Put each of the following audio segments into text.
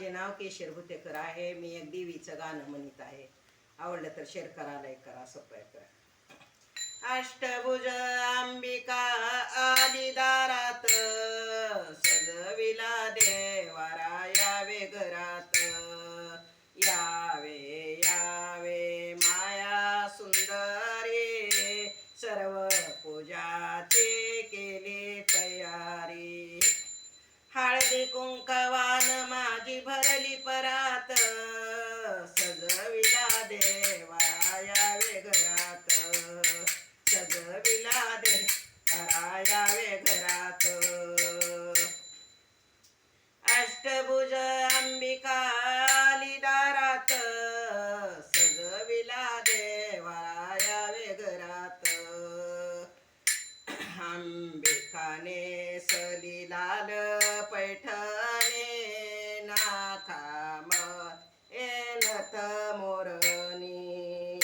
माझे नाव केशर भुतेकर आहे. मी एक देवीचं गाणं म्हणत आहे. आवडलं तर शेअर करा लाईक करा सबस्क्राईब करा. अष्टभुज अंबिका आली दारात. सजविला देवारा यावे घरात. यावे यावे माया सुंदरी. सर्व पूजाचे केली तयारी. हळदी कुंकवान माझी भरली परात. सजविला देवाया वे घरात. सजविला देवाया वे घरात. अष्टभुज अंबिकाली दारात. सजविला देवाया यावे घरात. खाने सली लाल पैठणे नाखाम एनथ मोरणी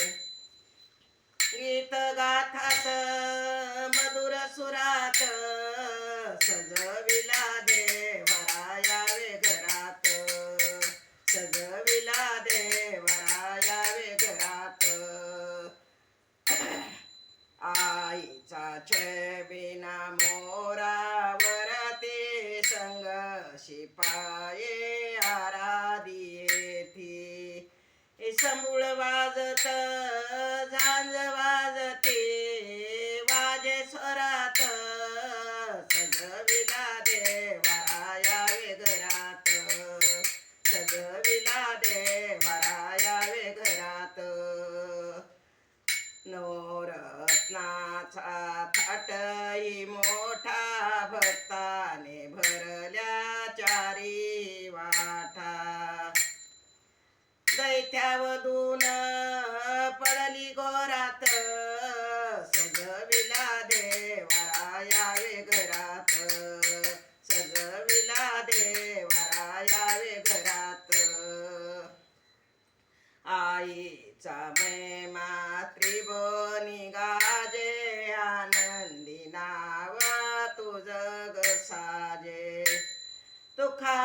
गीत गाथात मधुर सुरात सजविला आईचा छबिना मोरावरते संग शिपाये आराधी थी संबुळ वाजत झांज वाजते वाजे स्वरात सजविला देवाया घरात सजविला देवा माझा थाटई मोठा भक्ताने भरल्या चारी वाटा. दैत्यावधून पडली गोरात सजविला देवा यावे घरात. सजविला देवा यावे घरात. आईचा मै त्रिभुवनी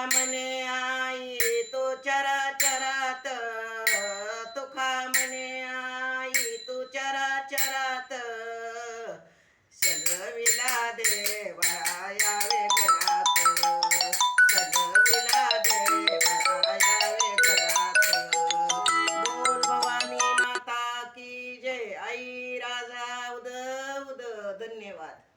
म्हणे आई तो चरा चरात तो म्हणे आई तो चरा चरात. सगविला देवा यावे घरात सगविला देवा यावे घरात. बोल भवानी माता की जय आई राजा उद उद धन्यवाद.